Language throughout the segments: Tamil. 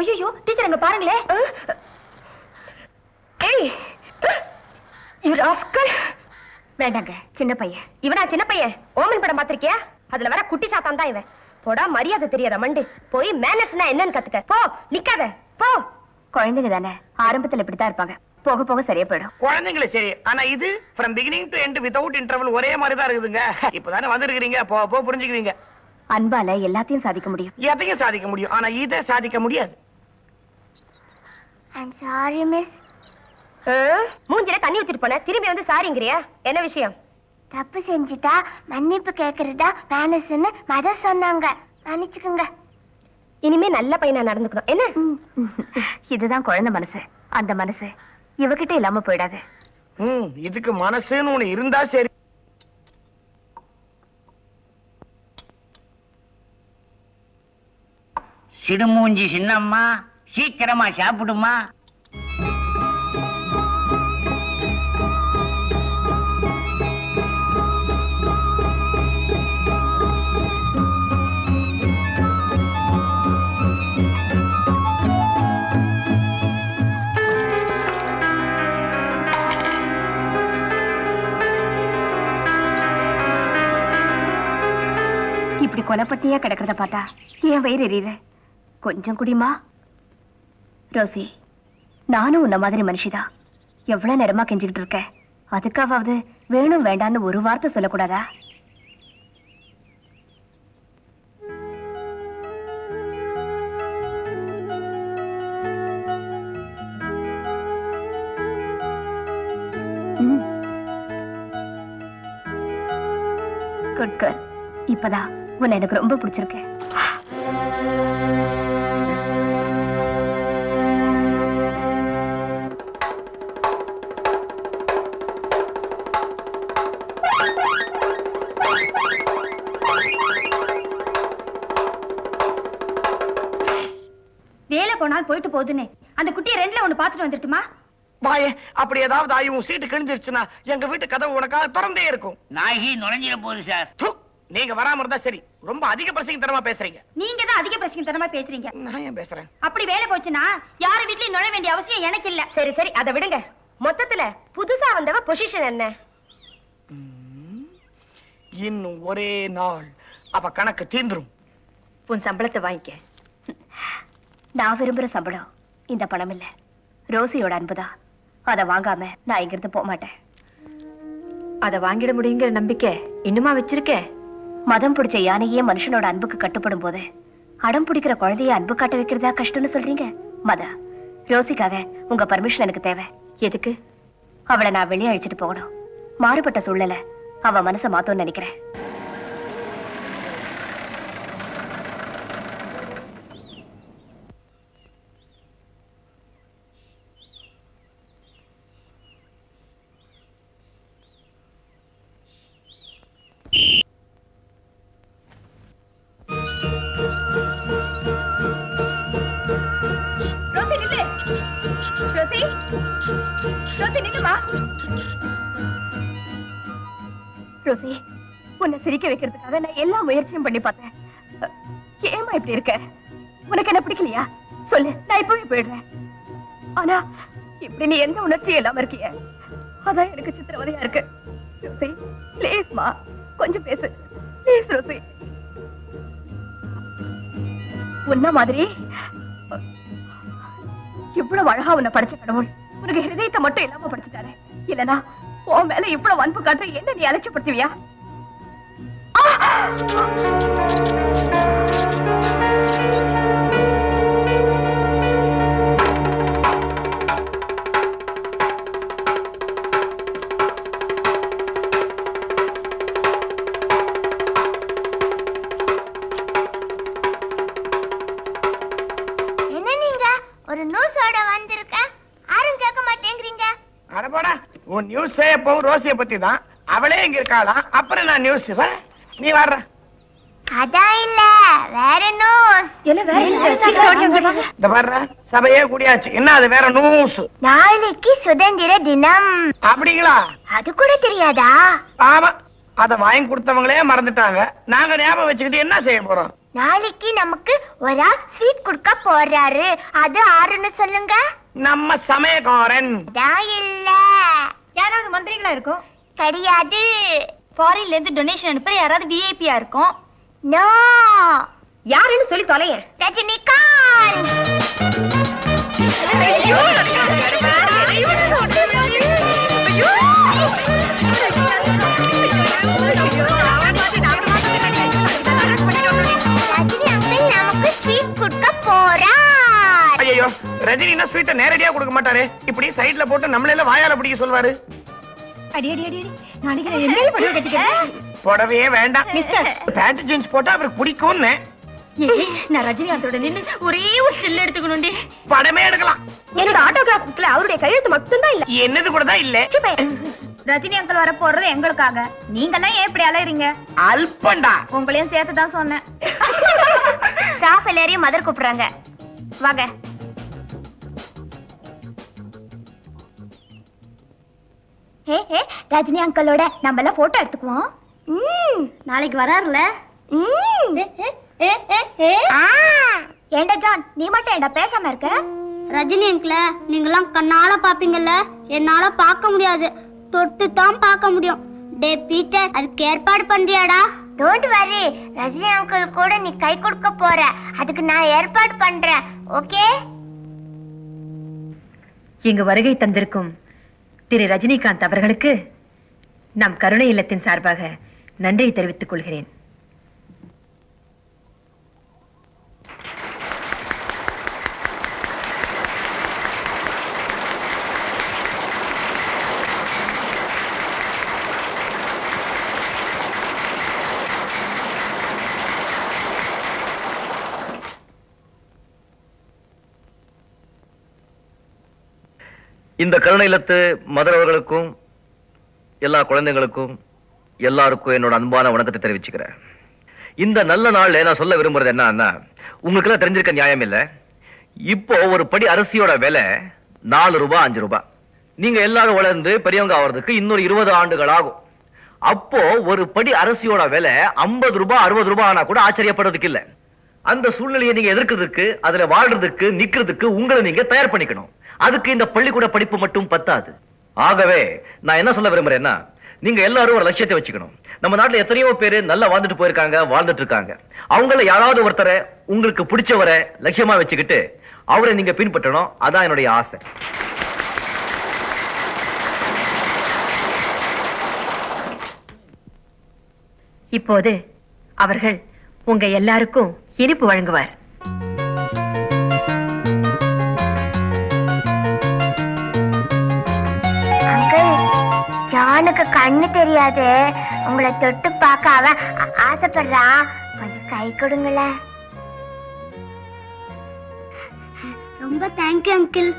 ஐயோ டீச்சர் அங்க பாருங்களே. ஏய் யூ ராஸ்கல். வேண்டாங்க சின்ன பையன். இவனா சின்ன பையன்? ஓமன் படம் பாத்திருக்கியா அதுல வர குட்டி சாத்தான் தான் இவன். போடா மரியாதை தெரியாத மண்டு. போய் மேனஸ்னா என்னன்னு கத்துக்க. போ நிக்காத. போ. குழந்தைங்க தானே ஆரம்பத்துல இப்படித்தான் இருப்பாங்க. போக போக சரியா போயிடும். குழந்தைங்களே சரி. ஆனா இது from beginning to end without interval ஒரே மாதிரி தான் இருக்குதுங்க. இப்பதானே வந்திருக்கிறீங்க. போ போ புரிஞ்சுக்குவீங்க. அன்பால எல்லாத்தையும் சாதிக்க முடியும். எதையும் சாதிக்க முடியும். ஆனா இதை சாதிக்க முடியாது. ஐம் சாரி மிஸ் மூஞ்சில தண்ணி ஊத்திட்டு போன. திரும்பி வந்து சாரிங்கிறியா? என்ன விஷயம்? தப்பு செஞ்சுட்டா மன்னிப்பு கேக்குறதா மேனஸ்ன்னு மதம் சொன்னாங்க. மன்னிச்சுக்குங்க. இனிமே நல்ல பையனா நடந்துக்கணும். என்ன? இதுதான் குழந்தை மனசு. அந்த மனசு இவகிட்ட இல்லாம போயிடாது. ம் இதுக்கு மனசுன்னு ஒண்ணு இருந்தா சரி. சிடுமூஞ்சி சின்னம்மா சீக்கிரமா சாப்பிடுமா? இப்படி கொலைப்பட்டியா கிடக்கிறத பார்த்தா ஏன் வயிறு எரியுது. கொஞ்சம் குடிமா? ரோசி நானும் உன்ன மாதிரி மனுஷிதான் எவ்வளவு நேரமா கெஞ்சிக்கிட்டு இருக்க? அதுக்காவது வேணும் வேண்டான்னு ஒரு வார்த்தை சொல்லக்கூடாதா? குட் இப்பதான். உன்னை எனக்கு ரொம்ப பிடிச்சிருக்கு. வேலை போனால் போயிட்டு போகுதுன்னு. அந்த குட்டியை ரெண்டுல ஒண்ணு பாத்துட்டு வந்துட்டுமா வாயே அப்படி ஏதாவது ஆகி உன் சீட்டு கிழிஞ்சிருச்சுன்னா எங்க வீட்டு கதவு உனக்காக திறந்தே இருக்கும். நாகி நுழைஞ்சிட போகுது சார். நீங்க வராம இருந்தா சரி. ரொம்ப அதிக பிரசங்க தரமா பேசுறீங்க. நீங்க தான் அதிக பிரச்சனை தரமா பேசுறீங்க. நான் ஏன் பேசுறேன்? அப்படி வேலை போச்சுன்னா யாரு வீட்லயும் நுழைய வேண்டிய அவசியம் எனக்கு இல்ல. சரி சரி அதை விடுங்க. மொத்தத்துல புதுசா வந்தவ பொசிஷன் என்ன? இன்னும் ஒரே நாள். அவ கணக்கு தீந்துரும். உன் சம்பளத்தை வாங்கிக்க. நான் விரும்புற சம்பளம். இந்த பணம் இல்ல. ரோசியோட அன்புதான். அதை வாங்காம நான் இங்கிருந்து போக மாட்டேன். அத வாங்கிட முடியுங்கிற நம்பிக்கை இன்னுமா வச்சிருக்க? மதம் பிடிச்ச யானையே மனுஷனோட அன்புக்கு கட்டுப்படும் போது அடம் பிடிக்கிற குழந்தைய அன்பு காட்ட வைக்கிறதா கஷ்டம்னு சொல்றீங்க? மதா ரோசிக்காக உங்க பர்மிஷன் எனக்கு தேவை. எதுக்கு? அவளை நான் வெளியே அழைச்சிட்டு போகணும். மாறுபட்ட சூழ்நிலை அவ மனசை மாத்தோன்னு நினைக்கிறேன். ரோசி ரோசி நில்லுமா? ரோசி உன்னை சிரிக்க வைக்கிறதுக்காக நான் எல்லா முயற்சியும் பண்ணி பார்த்தேன். ஏமா இப்படி இருக்க? உனக்கு என்ன பிடிக்கலையா? சொல்லு நான் இப்பவே போயிடுறேன். ஆனா இப்படி நீ எந்த உணர்ச்சியும் இல்லாம இருக்கிய? அதான் எனக்கு சித்திரவதையா இருக்கு. ரோசி ப்ளீஸ்மா கொஞ்சம் பேசு. Please Rosie. உன்ன மாதிரி இவ்வளவு அழகா உன்னை படிச்ச கடவுள். உனக்கு ஹிருதயத்தை மட்டும் இல்லாம படிச்சுட்டாரு. இல்லனா உன் மேல இவ்வளவு அன்பு காட்டுற என்ன நீ அலட்சியப்படுத்துவியா? உன் நியூஸே எப்பவும் ரோசிய பத்தி தான் அவளே இங்க இருக்காளாம் அப்புறம் நான் நியூஸ் நீ வர்ற. அதான் இல்ல வேற நியூஸ் இந்த வர்ற சபையே கூடியாச்சு. என்ன அது வேற நியூஸ் நாளைக்கு சுதந்திர தினம். அப்படிங்களா? அது கூட தெரியாதா? ஆமா அத வாங்கி கொடுத்தவங்களே மறந்துட்டாங்க. நாங்க ஞாபகம் வச்சுக்கிட்டு என்ன செய்ய போறோம்? நாளைக்கு நமக்கு ஒரு ஆள் ஸ்வீட் கொடுக்க போறாரு. அது ஆறுன்னு சொல்லுங்க. நம்ம சமயக்காரன். அதான் இல்ல. யாராவது மந்திரிகளா இருக்கும்? கிடையாது ஃபாரின்ல இருந்து டொனேஷன் அனுப்புற யாராவது விஐபியா இருக்கும்? நோ யாருன்னு சொல்லி தொலையேன். ரஜினிகாந்த். ரஜினினா ஸ்வீட்டை நேரடியா கொடுக்க மாட்டாரு. இப்படி சைடுல போட்டு நம்மள வாயால பிடிக்க சொல்வாரு. அடி அடி அடி நான் என்ன புடவை கட்டிக்கிறேன் புடவையே வேண்டாம். மிஸ்டர் பேண்ட் ஜீன்ஸ் போட்டா அவருக்கு பிடிக்கும்னு. நான் ரஜினிகாந்தோட நின்னு ஒரே ஒரு ஸ்டில் எடுத்துக்கணும்டி. படமே எடுக்கலாம். என்னோட ஆட்டோகிராஃப் புக்ல அவருடைய கையெழுத்து மட்டும்தான் இல்ல. என்னது கூட தான் இல்ல. ரஜினி அங்கிள் வர போறது எங்களுக்காக. நீங்க எல்லாம் ஏன் இப்படி அலையறீங்க? அல்பண்டா. உங்களையும் சேர்த்து தான் சொன்னேன். ஸ்டாஃப் எல்லாரையும் மதர் கூப்பிடுறாங்க. வாங்க. ஹே ஹே ரஜினி அங்கிளோட நம்ம எல்லாம் போட்டோ எடுத்துக்குவோம். ம் நாளைக்கு வராருல. ம். ஏண்டா ஜான் நீ மட்டும் ஏண்டா பேசாம இருக்க? ரஜினி அங்கிள நீங்களாம் கண்ணால பாப்பீங்கல்ல. என்னால பார்க்க முடியாது. தொட்டு தான் பார்க்க முடியும். டே பீட்டர் அதுக்கு ஏற்பாடு பண்றியாடா? டோன்ட் வரி ரஜினி அங்கிள் கூட நீ கை கொடுக்க போற. அதுக்கு நான் ஏற்பாடு பண்றேன். ஓகே இங்கு வருகை தந்திருக்கும் திரு ரஜினிகாந்த் அவர்களுக்கு நம் கருணை இல்லத்தின் சார்பாக நன்றியை தெரிவித்துக் கொள்கிறேன். இந்த கருணை இல்லத்து மதர் அவர்களுக்கும் எல்லா குழந்தைங்களுக்கும் எல்லாருக்கும் என்னோட அன்பான வணக்கத்தை தெரிவிச்சுக்கிறேன். இந்த நல்ல நாள்ல நான் சொல்ல விரும்புறது என்னன்னா உங்களுக்கு எல்லாம் தெரிஞ்சிருக்க நியாயம் இல்லை. இப்போ ஒரு படி அரிசியோட விலை நாலு ரூபாய் அஞ்சு ரூபாய் நீங்க எல்லாரும் வளர்ந்து பெரியவங்க ஆகிறதுக்கு இன்னொரு இருபது ஆண்டுகள் ஆகும். அப்போ ஒரு படி அரிசியோட விலை ஐம்பது ரூபாய் அறுபது ரூபாய் ஆனா கூட ஆச்சரியப்படுறதுக்கு இல்லை. அந்த சூழ்நிலையை நீங்க எதிர்க்கிறதுக்கு அதுல வாழ்றதுக்கு நிக்கிறதுக்கு உங்களை நீங்க தயார் பண்ணிக்கணும். அதுக்கு இந்த பள்ளிக்கூட படிப்பு மட்டும் பத்தாது. ஆகவே நான் என்ன சொல்ல விரும்புறேன்னா நீங்க எல்லாரும் ஒரு லட்சியத்தை வச்சுக்கணும். நம்ம நாட்டுல எத்தனையோ பேர் நல்லா வாழ்ந்துட்டு போயிருக்காங்க வாழ்ந்துட்டு இருக்காங்க அவங்கள யாராவது ஒருத்தரை உங்களுக்கு பிடிச்சவரை லட்சியமா வச்சுக்கிட்டு அவரை நீங்க பின்பற்றணும். அதான் என்னுடைய ஆசை. இப்போது அவர்கள் உங்க எல்லாருக்கும் இனிப்பு வழங்குவார். ஜானுக்கு கண்ணு தெரியாது. உங்களை தொட்டு பார்க்க அவன் ஆசைப்படுறான். கொஞ்சம் கை கொடுங்களேன். ரொம்ப தேங்க்யூ அங்கிள்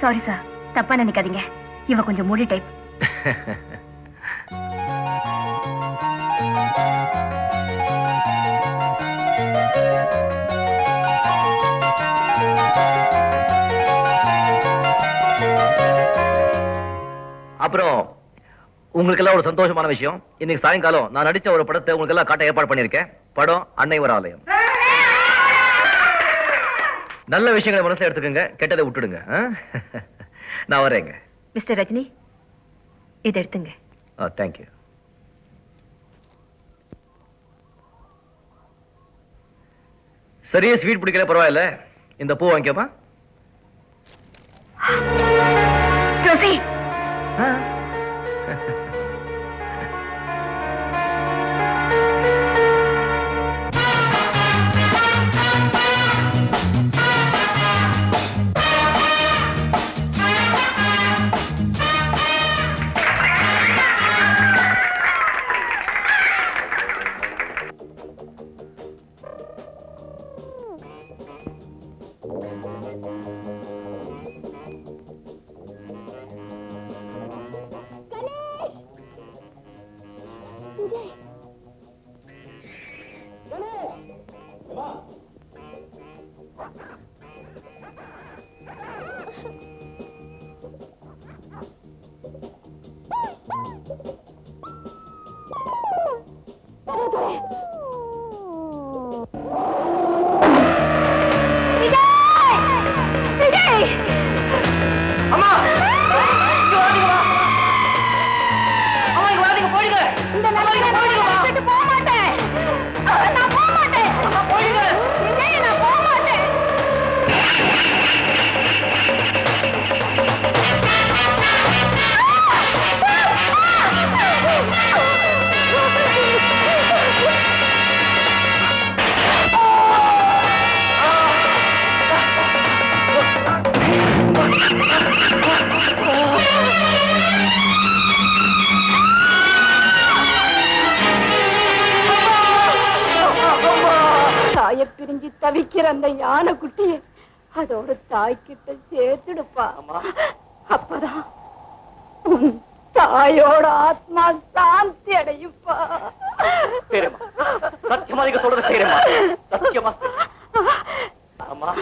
சாரி சார் தப்பா நினைக்காதீங்க. இவ கொஞ்சம் மூடி டைப் அப்புறம் உங்களுக்கு எல்லாம் ஒரு சந்தோஷமான விஷயம். இன்னைக்கு சாயங்காலம் நான் நடிச்ச ஒரு படத்தை உங்களுக்கு எல்லாம் காட்ட ஏற்பாடு பண்ணிருக்கேன் படம் அன்னை ஒரு ஆலயம். நல்ல விஷயங்களை மனசுல எடுத்துக்கங்க கெட்டதை விட்டுடுங்க? நான் வரேங்க. மிஸ்டர் ரஜினி இதை எடுத்துங்க. தேங்க்யூ சரியா ஸ்வீட் பிடிக்கல பரவாயில்ல. இந்த பூ வாங்கிக்கோமா? every day. தாய பிரிஞ்சு தவிக்கிற அந்த யானை குட்டிய அதோட தாய்கிட்ட சேர்த்துடுப்பா. அப்பதான் உன் தாயோட ஆத்மா சாந்தி அடையுப்பா சத்தியமா நீங்க சொல்றது சத்தியமா. அம்மா.